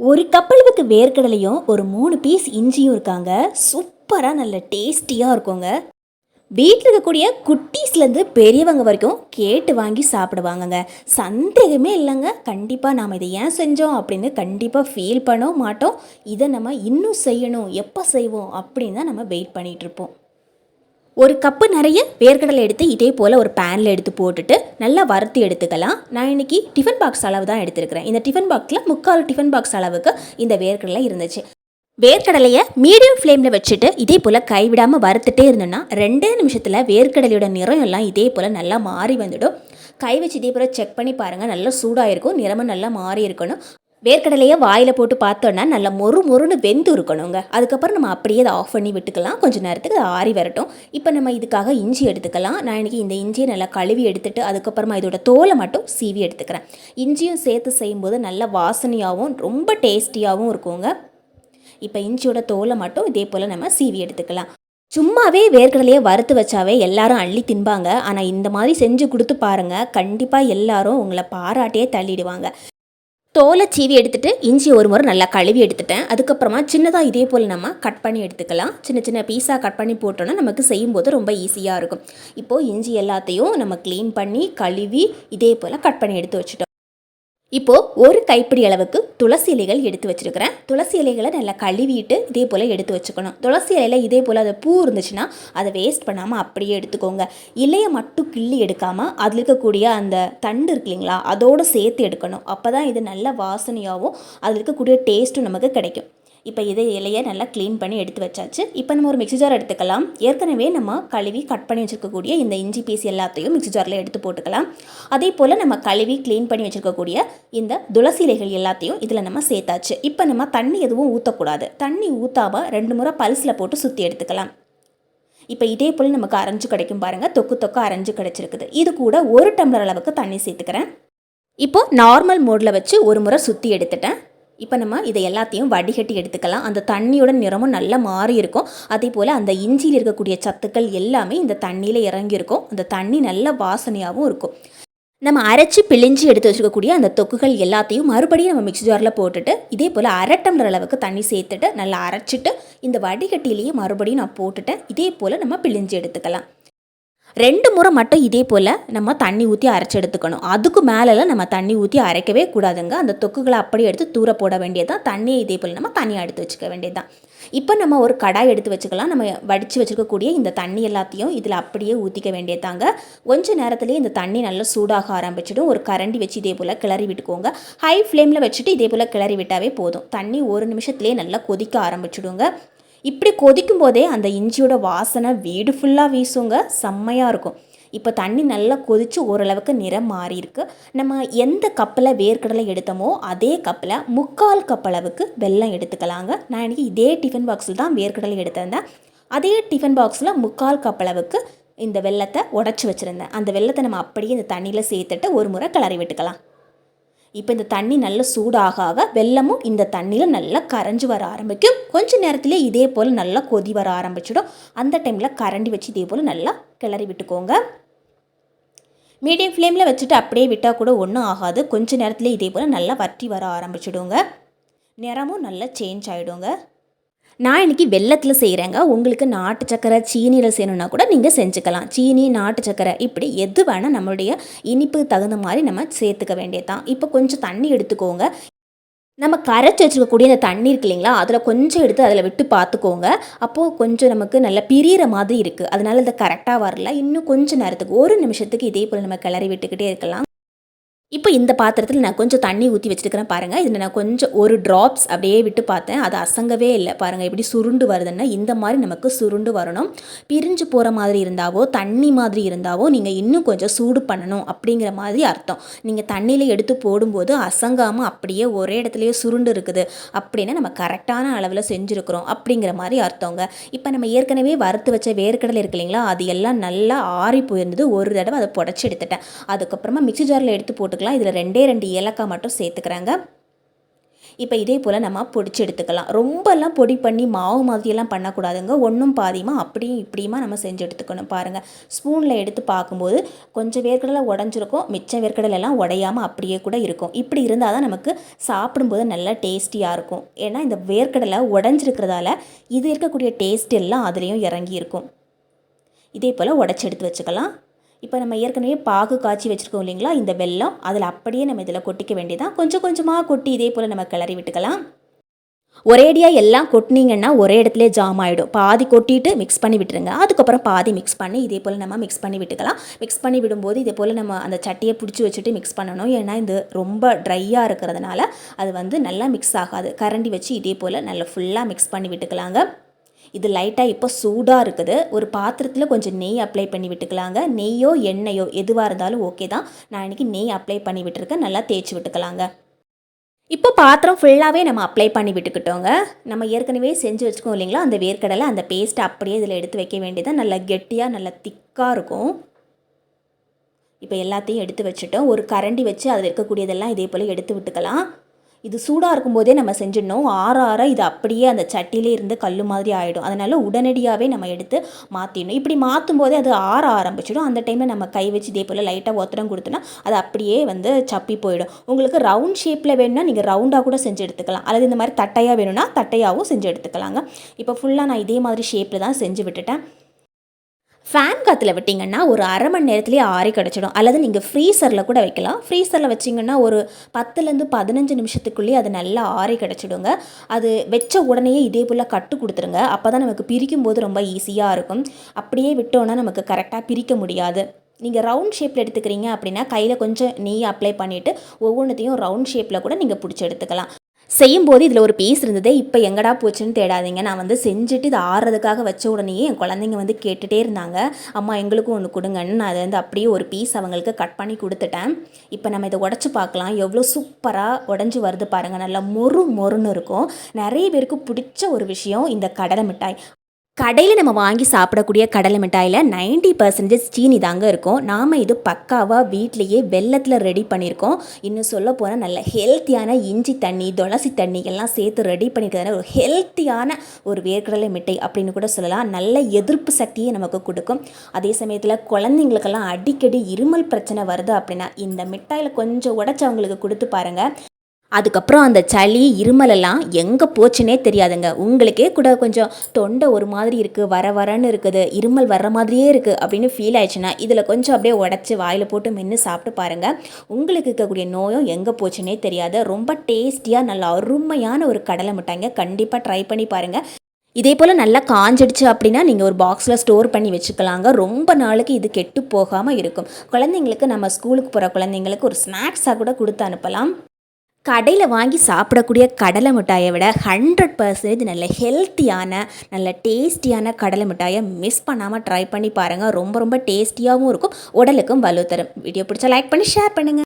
ஒரு கப்பளவுக்கு வேர்க்கடலையும் ஒரு மூணு பீஸ் இஞ்சியும் இருக்காங்க. சூப்பராக நல்ல டேஸ்டியாக இருக்குங்க. வீட்டில் இருக்கக்கூடிய குட்டீஸ்லேருந்து பெரியவங்க வரைக்கும் கேட்டு வாங்கி சாப்பிடுவாங்கங்க. சந்தேகமே இல்லைங்க. கண்டிப்பாக நாம் இதை ஏன் செஞ்சோம் அப்படின்னு கண்டிப்பாக ஃபீல் பண்ணவும் மாட்டோம். இதை நம்ம இன்னும் செய்யணும். எப்போ செய்வோம் அப்படின்னு தான் நம்ம வெயிட் பண்ணிகிட்ருப்போம் ஒரு கப்பு நிறைய வேர்க்கடலை எடுத்து இதே போல் ஒரு பேனில் எடுத்து போட்டுட்டு நல்லா வறுத்து எடுத்துக்கலாம். நான் இன்னைக்கு டிஃபன் பாக்ஸ் அளவு தான் எடுத்துருக்கிறேன். இந்த டிஃபன் பாக்ஸில் முக்கால் டிஃபன் பாக்ஸ் அளவுக்கு இந்த வேர்க்கடலை இருந்துச்சு. வேர்க்கடலையை மீடியம் ஃப்ளேமில் வச்சுட்டு இதே போல் கைவிடாமல் வறுத்துட்டே இருந்தோன்னா ரெண்டே நிமிஷத்தில் வேர்க்கடலையோட நிறம் எல்லாம் இதே போல் நல்லா மாறி வந்துடும். கை வச்சு இதே போல் செக் பண்ணி பாருங்கள் நல்லா சூடாக இருக்கும் நிறமும் நல்லா மாறி இருக்கணும் வேர்க்கடலையை வாயில் போட்டு பார்த்தோன்னா நல்லா மொறு மொறுன்னு வெந்து இருக்கணுங்க அதுக்கப்புறம் நம்ம அப்படியே அதை ஆஃப் பண்ணி விட்டுக்கலாம். கொஞ்சம் நேரத்துக்கு அது ஆறி வரட்டும். இப்போ நம்ம இதுக்காக இஞ்சி எடுத்துக்கலாம். நான் இன்றைக்கி இந்த இஞ்சியை நல்லா கழுவி எடுத்துட்டு அதுக்கப்புறமா இதோட தோலை மட்டும் சீவி எடுத்துக்கிறேன். இஞ்சியும் சேர்த்து செய்யும்போது நல்ல வாசனையாகவும் ரொம்ப டேஸ்டியாகவும் இருக்குங்க. இப்போ இஞ்சியோட தோலை மட்டும் இதே போல் நம்ம சீவி எடுத்துக்கலாம். சும்மாவே வேர்க்கடலையை வறுத்து வச்சாவே எல்லாரும் அள்ளி தின்பாங்க. ஆனால் இந்த மாதிரி செஞ்சு கொடுத்து பாருங்கள் கண்டிப்பாக எல்லாரும் உங்களை பாராட்டியே தள்ளிடுவாங்க. தோலை சீவி எடுத்துட்டு இஞ்சி ஒரு முறை நல்லா கழுவி எடுத்துட்டேன். அதுக்கப்புறமா சின்னதாக இதே போல் நம்ம கட் பண்ணி எடுத்துக்கலாம். சின்ன சின்ன பீஸாக கட் பண்ணி போட்டோன்னா நமக்கு செய்யும்போது ரொம்ப ஈஸியாக இருக்கும். இப்போது இஞ்சி எல்லாத்தையும் நம்ம க்ளீன் பண்ணி கழுவி இதே போல் கட் பண்ணி எடுத்து வச்சுட்டோம். இப்போது ஒரு கைப்பிடி அளவுக்கு துளசி இலைகள் எடுத்து வச்சிருக்கிறேன். துளசி இலைகளை நல்லா கழுவிட்டு இதே போல் எடுத்து வச்சுக்கணும். துளசி இலையில் இதே போல் அது பூ இருந்துச்சுன்னா அதை வேஸ்ட் பண்ணாமல் அப்படியே எடுத்துக்கோங்க. இலையை மட்டும் கிள்ளி எடுக்காமல் அதில் இருக்கக்கூடிய அந்த தண்டு இருக்கு இல்லைங்களா அதோடு சேர்த்து எடுக்கணும். அப்போ தான் இது நல்ல வாசனையாகவும் அதில் இருக்கக்கூடிய டேஸ்ட்டும் நமக்கு கிடைக்கும். இப்போ இதை இலையை நல்லா க்ளீன் பண்ணி எடுத்து வச்சாச்சு. இப்போ நம்ம ஒரு மிக்ஸி ஜார் எடுத்துக்கலாம். ஏற்கனவே நம்ம கழுவி கட் பண்ணி வச்சுருக்கக்கூடிய இந்த இஞ்சி பீஸ் எல்லாத்தையும் மிக்ஸி ஜாரில் எடுத்து போட்டுக்கலாம். அதே போல் நம்ம கழுவி க்ளீன் பண்ணி வச்சுருக்கக்கூடிய இந்த துளசி இலைகள் எல்லாத்தையும் இதில் நம்ம சேர்த்தாச்சு. இப்போ நம்ம தண்ணி எதுவும் ஊற்றக்கூடாது தண்ணி ஊற்றாமல் ரெண்டு முறை பல்ஸில் போட்டு சுற்றி எடுத்துக்கலாம். இப்போ இதே போல் நமக்கு அரைஞ்சு கிடைக்கும் பாருங்கள் தொக்கு தொக்கு அரைஞ்சு கிடச்சிருக்குது. இது கூட ஒரு டம்ளர் அளவுக்கு தண்ணி சேர்த்துக்கிறேன். இப்போது நார்மல் மோடில் வச்சு ஒரு முறை சுற்றி எடுத்துட்டேன். இப்போ நம்ம இதை எல்லாத்தையும் வடிகட்டி எடுத்துக்கலாம். அந்த தண்ணியோட நிறமும் நல்லா மாறி இருக்கும். அதே போல் அந்த இஞ்சியில் இருக்கக்கூடிய சத்துக்கள் எல்லாமே இந்த தண்ணியில் இறங்கியிருக்கும். அந்த தண்ணி நல்ல வாசனையாகவும் இருக்கும். நம்ம அரைச்சி பிழிஞ்சு எடுத்து வச்சுக்கக்கூடிய அந்த தொக்குகள் எல்லாத்தையும் மறுபடியும் நம்ம மிக்ஸி ஜாரில் போட்டுட்டு இதே போல் அரை டம்ளர் அளவுக்கு தண்ணி சேர்த்துட்டு நல்லா அரைச்சிட்டு இந்த வடிகட்டிலேயே மறுபடியும் நான் போட்டுட்டேன். இதே போல் நம்ம பிழிஞ்சு எடுத்துக்கலாம். ரெண்டு முறை மட்டும் இதே போல் நம்ம தண்ணி ஊற்றி அரைச்சி எடுத்துக்கணும். அதுக்கு மேலெல்லாம் நம்ம தண்ணி ஊற்றி அரைக்கவே கூடாதுங்க. அந்த தொக்குகளை அப்படியே எடுத்து தூர போட வேண்டியதான் தண்ணியை இதே போல் நம்ம தனியாக எடுத்து வச்சுக்க வேண்டியதுதான். இப்போ நம்ம ஒரு கடாய் எடுத்து வச்சுக்கலாம். நம்ம வடித்து வச்சுருக்கக்கூடிய இந்த தண்ணி எல்லாத்தையும் இதில் அப்படியே ஊற்றிக்க வேண்டியதாங்க கொஞ்ச நேரத்துலேயே இந்த தண்ணி நல்லா சூடாக ஆரம்பிச்சிடும். ஒரு கரண்டி வச்சு இதே போல் கிளறி விட்டுக்கோங்க. ஹை ஃப்ளேமில் வச்சுட்டு இதே போல் கிளறி விட்டாவே போதும். தண்ணி ஒரு நிமிஷத்துலேயே நல்லா கொதிக்க ஆரம்பிச்சிடுங்க. இப்படி கொதிக்கும் போதே அந்த இஞ்சியோட வாசனை வீடு ஃபுல்லாக வீசுங்க. செம்மையாக இருக்கும். இப்போ தண்ணி நல்லா கொதித்து ஓரளவுக்கு நிறம் மாறி இருக்கு நம்ம எந்த கப்பில் வேர்க்கடலை எடுத்தோமோ அதே கப்பில் முக்கால் கப் அளவுக்கு வெல்லம் எடுத்துக்கலாங்க. நான் இன்றைக்கி இதே டிஃபன் பாக்ஸில் தான் வேர்க்கடலை எடுத்திருந்தேன். அதே டிஃபன் பாக்ஸில் முக்கால் கப் அளவுக்கு இந்த வெள்ளத்தை உடச்சி வச்சுருந்தேன். அந்த வெள்ளத்தை நம்ம அப்படியே இந்த தண்ணியில் சேர்த்துட்டு ஒரு முறை கிளறி விட்டுக்கலாம். இப்போ இந்த தண்ணி நல்லா சூடாக ஆக வெள்ளமும் இந்த தண்ணியில் நல்லா கரைஞ்சி வர ஆரம்பிக்கும். கொஞ்ச நேரத்திலே இதே போல் நல்லா கொதி வர ஆரம்பிச்சிடும். அந்த டைமில் கரண்டி வச்சு இதே போல் நல்லா கிளறி விட்டுக்கோங்க. மீடியம் ஃப்ளேமில் வச்சுட்டு அப்படியே விட்டால் கூட ஒன்றும் ஆகாது. கொஞ்ச நேரத்தில் இதே போல் நல்லா வற்றி வர ஆரம்பிச்சிடுங்க. நிறமும் நல்லா சேஞ்ச் ஆகிடுங்க நான் இன்றைக்கி வெள்ளத்தில் செய்கிறேங்க உங்களுக்கு நாட்டு சக்கரை சீனியில் செய்யணுன்னா கூட நீங்கள் செஞ்சுக்கலாம். சீனி நாட்டு சக்கரை இப்படி எது வேணால் நம்மளுடைய இனிப்பு தகுந்த மாதிரி நம்ம சேர்த்துக்க வேண்டியதான் இப்போ கொஞ்சம் தண்ணி எடுத்துக்கோங்க. நம்ம கரைச்சி வச்சுருக்கக்கூடிய அந்த தண்ணி இருக்கு இல்லைங்களா அதில் கொஞ்சம் எடுத்து அதில் விட்டு பார்த்துக்கோங்க அப்போது கொஞ்சம் நமக்கு நல்லா பிரியிற மாதிரி இருக்குது அதனால் அது கரெக்டாக வரல. இன்னும் கொஞ்சம் நேரத்துக்கு ஒரு நிமிஷத்துக்கு இதே போல் நம்ம கிளறி விட்டுக்கிட்டே இருக்கலாம். இப்போ இந்த பாத்திரத்தில் நான் கொஞ்சம் தண்ணி ஊற்றி வச்சுருக்கிறேன் பாருங்கள் இதில் நான் கொஞ்சம் ஒரு ட்ராப்ஸ் அப்படியே விட்டு பார்த்தேன். அது அசங்கவே இல்லை. பாருங்கள் எப்படி சுருண்டு வருதுன்னா இந்த மாதிரி நமக்கு சுருண்டு வரணும். பிரிஞ்சு போகிற மாதிரி இருந்தாவோ தண்ணி மாதிரி இருந்தாவோ நீங்கள் இன்னும் கொஞ்சம் சூடு பண்ணணும் அப்படிங்கிற மாதிரி அர்த்தம். நீங்கள் தண்ணியில் எடுத்து போடும்போது அசங்காமல் அப்படியே ஒரே இடத்துலையே சுருண்டு இருக்குது. அப்படின்னா நம்ம கரெக்டான அளவில் செஞ்சுருக்கிறோம் அப்படிங்கிற மாதிரி அர்த்தங்க. இப்போ நம்ம ஏற்கனவே வறுத்து வச்ச வேர்க்கடலை இருக்கு இல்லைங்களா? அது எல்லாம் நல்லா ஆறி போயிருந்தது. ஒரு தடவை அதை புடச்சி எடுத்துட்டேன். அதுக்கப்புறமா மிக்சி ஜாரில் எடுத்து போட்டு போட்டுக்கலாம். இதில் ரெண்டே ரெண்டு ஏலக்காய் மட்டும் சேர்த்துக்கிறாங்க. இப்போ இதே போல் நம்ம பொடிச்சு எடுத்துக்கலாம். ரொம்பலாம் பொடி பண்ணி மாவு மாதிரியெல்லாம் பண்ணக்கூடாதுங்க. ஒன்றும் பாதியுமா அப்படியும் இப்படியுமா நம்ம செஞ்சு எடுத்துக்கணும் பாருங்கள் ஸ்பூனில் எடுத்து பார்க்கும்போது கொஞ்சம் வேர்க்கடலை உடஞ்சிருக்கும். மிச்சம் வேர்க்கடலெல்லாம் உடையாமல் அப்படியே கூட இருக்கும். இப்படி இருந்தால் தான் நமக்கு சாப்பிடும்போது நல்லா டேஸ்டியாக இருக்கும். ஏன்னா இந்த வேர்க்கடலை உடஞ்சிருக்கிறதால இது இருக்கக்கூடிய டேஸ்ட் எல்லாம் அதுலேயும் இறங்கி இருக்கும் இதே போல் உடச்சி எடுத்து வச்சுக்கலாம். இப்போ நம்ம ஏற்கனவே பாகு காய்ச்சி வச்சுருக்கோம் இல்லைங்களா? இந்த வெல்லம் அதில் அப்படியே நம்ம இதில் கொட்டிக்க வேண்டியதான் கொஞ்சம் கொஞ்சமாக கொட்டி இதே போல் நம்ம கிளறி விட்டுக்கலாம். ஒரேடியாக எல்லாம் கொட்டினீங்கன்னா ஒரே இடத்துல ஜாம் ஆகிடும் பாதி கொட்டிட்டு மிக்ஸ் பண்ணி விட்டுருங்க. அதுக்கப்புறம் பாதி மிக்ஸ் பண்ணி இதே போல் நம்ம மிக்ஸ் பண்ணி விட்டுக்கலாம். மிக்ஸ் பண்ணி விடும்போது இதே போல் நம்ம அந்த சட்டியை பிடிச்சி வச்சுட்டு மிக்ஸ் பண்ணணும். ஏன்னா இது ரொம்ப ட்ரையாக இருக்கிறதுனால அது வந்து நல்லா மிக்ஸ் ஆகாது. கரண்டி வச்சு இதே போல் நல்லா ஃபுல்லாக மிக்ஸ் பண்ணி விட்டுக்கலாங்க. இது லைட்டாக இப்போ சூடாக இருக்குது. ஒரு பாத்திரத்தில் கொஞ்சம் நெய் அப்ளை பண்ணி விட்டுக்கலாங்க. நெய்யோ எண்ணெயோ எதுவாக இருந்தாலும் ஓகே தான். நான் இன்றைக்கி நெய் அப்ளை பண்ணி விட்டுருக்கேன். நல்லா தேய்ச்சி விட்டுக்கலாங்க. இப்போ பாத்திரம் ஃபுல்லாகவே நம்ம அப்ளை பண்ணி விட்டுக்கிட்டோங்க. நம்ம ஏற்கனவே செஞ்சு வச்சுக்கோம் இல்லைங்களா? அந்த வேர்க்கடலை அந்த பேஸ்ட்டை அப்படியே இதில் எடுத்து வைக்க வேண்டியதாக நல்லா கெட்டியாக நல்லா திக்காக இருக்கும். இப்போ எல்லாத்தையும் எடுத்து வச்சுட்டோம். ஒரு கரண்டி வச்சு அதில் இருக்கக்கூடியதெல்லாம் இதே போல் எடுத்து விட்டுக்கலாம். இது சூடாக இருக்கும்போதே நம்ம செஞ்சிடணும். ஆற ஆற இது அப்படியே அந்த சட்டியிலே இருந்து கல் மாதிரி ஆகிடும் அதனால் உடனடியாகவே நம்ம எடுத்து மாற்றிடணும் இப்படி மாற்றும் போதே அது ஆற ஆரம்பிச்சிடும். அந்த டைமில் நம்ம கை வச்சு இதே போல் லைட்டாக ஒத்தடம் கொடுத்தோன்னா அது அப்படியே வந்து சப்பி போயிடும். உங்களுக்கு ரவுண்ட் ஷேப்பில் வேணும்னா நீங்கள் ரவுண்டாக கூட செஞ்சு எடுத்துக்கலாம். அல்லது இந்த மாதிரி தட்டையாக வேணும்னா தட்டையாகவும் செஞ்சு எடுத்துக்கலாங்க. இப்போ ஃபுல்லாக நான் இதே மாதிரி ஷேப்பில் தான் செஞ்சு விட்டுட்டேன். ஃபேன் காற்றுல விட்டிங்கன்னா ஒரு அரை மணி நேரத்துலேயே ஆறி கிடச்சிடும். அல்லது நீங்கள் ஃப்ரீசரில் கூட வைக்கலாம். ஃப்ரீசரில் வச்சிங்கன்னா ஒரு பத்துலேருந்து பதினஞ்சு நிமிஷத்துக்குள்ளேயே அது நல்லா ஆறி கிடச்சிடுங்க. அது வச்ச உடனே இதே போல் கட்டு கொடுத்துருங்க. அப்போ தான் நமக்கு பிரிக்கும் போது ரொம்ப ஈஸியாக இருக்கும். அப்படியே விட்டோன்னா நமக்கு கரெக்டாக பிரிக்க முடியாது. நீங்கள் ரவுண்ட் ஷேப்பில் எடுத்துக்கிறீங்க அப்படின்னா கையில் கொஞ்சம் நெய் அப்ளை பண்ணிவிட்டு ஒவ்வொன்றத்தையும் ரவுண்ட் ஷேப்பில் கூட நீங்கள் பிடிச்சி எடுத்துக்கலாம். செய்யும்போது இதில் ஒரு பீஸ் இருந்ததே. இப்போ எங்கடா போச்சுன்னு தேடாதீங்க. நான் வந்து செஞ்சுட்டு இது ஆறுறதுக்காக வச்ச உடனேயே என் குழந்தைங்க வந்து கேட்டுகிட்டே இருந்தாங்க. அம்மா எங்களுக்கும் ஒன்று கொடுங்கன்னு நான் அதை வந்து அப்படியே ஒரு பீஸ் அவங்களுக்கு கட் பண்ணி கொடுத்துட்டேன். இப்போ நம்ம இதை உடச்சி பார்க்கலாம். எவ்வளோ சூப்பராக உடஞ்சி வருது பாருங்கள் நல்லா மொறு மொறுன்னு இருக்கும். நிறைய பேருக்கு பிடிச்ச ஒரு விஷயம் இந்த கடலை மிட்டாய். கடையில் நம்ம வாங்கி சாப்பிடக்கூடிய கடலை மிட்டாயில் நைன்டி பர்சன்டேஜ் சீனி தாங்க இருக்கும். நாம் இது பக்காவாக வீட்லேயே வெள்ளத்தில் ரெடி பண்ணியிருக்கோம். இன்னும் சொல்ல போனால் நல்ல ஹெல்த்தியான இஞ்சி தண்ணி துளசி தண்ணி எல்லாம் சேர்த்து ரெடி பண்ணிக்கிறதுனால ஒரு ஹெல்த்தியான ஒரு வேர்க்கடலை மிட்டாய் அப்படின்னு கூட சொல்லலாம். நல்ல எதிர்ப்பு சக்தியை நமக்கு கொடுக்கும். அதே சமயத்தில் குழந்தைங்களுக்கெல்லாம் அடிக்கடி இருமல் பிரச்சனை வருது அப்படின்னா இந்த மிட்டாயில் கொஞ்சம் உடச்சி அவங்களுக்கு கொடுத்து பாருங்கள் அதுக்கப்புறம் அந்த சளி இருமலெல்லாம் எங்கே போச்சுனே தெரியாதுங்க. உங்களுக்கே கூட கொஞ்சம் தொண்டை ஒரு மாதிரி இருக்குது வர வரன்னு இருக்குது இருமல் வர்ற மாதிரியே இருக்குது அப்படின்னு ஃபீல் ஆயிடுச்சுன்னா இதில் கொஞ்சம் அப்படியே உடச்சி வாயில் போட்டு மென்று சாப்பிட்டு பாருங்கள் உங்களுக்கு இருக்கக்கூடிய நோயும் எங்கே போச்சுனே தெரியாது. ரொம்ப டேஸ்டியாக நல்ல அருமையான ஒரு கடலை மிட்டாய்ங்க கண்டிப்பாக ட்ரை பண்ணி பாருங்கள் இதே போல் நல்லா காஞ்சிடுச்சு அப்படின்னா நீங்கள் ஒரு பாக்ஸில் ஸ்டோர் பண்ணி வச்சுக்கலாங்க. ரொம்ப நாளுக்கு இது கெட்டு போகாமல் இருக்கும். குழந்தைங்களுக்கு நம்ம ஸ்கூலுக்கு போகிற குழந்தைங்களுக்கு ஒரு ஸ்நாக்ஸாக கூட கொடுத்து அனுப்பலாம். கடையில் வாங்கி சாப்பிடக்கூடிய கடலை மிட்டாயை விட ஹண்ட்ரட் பர்சன்டேஜ் நல்ல ஹெல்த்தியான நல்ல டேஸ்டியான கடலை மிட்டாயை மிஸ் பண்ணாமல் ட்ரை பண்ணி பாருங்கள் ரொம்ப ரொம்ப டேஸ்டியாகவும் இருக்கும். உடலுக்கும் வலு தரும். வீடியோ பிடிச்சா லைக் பண்ணி ஷேர் பண்ணுங்கள்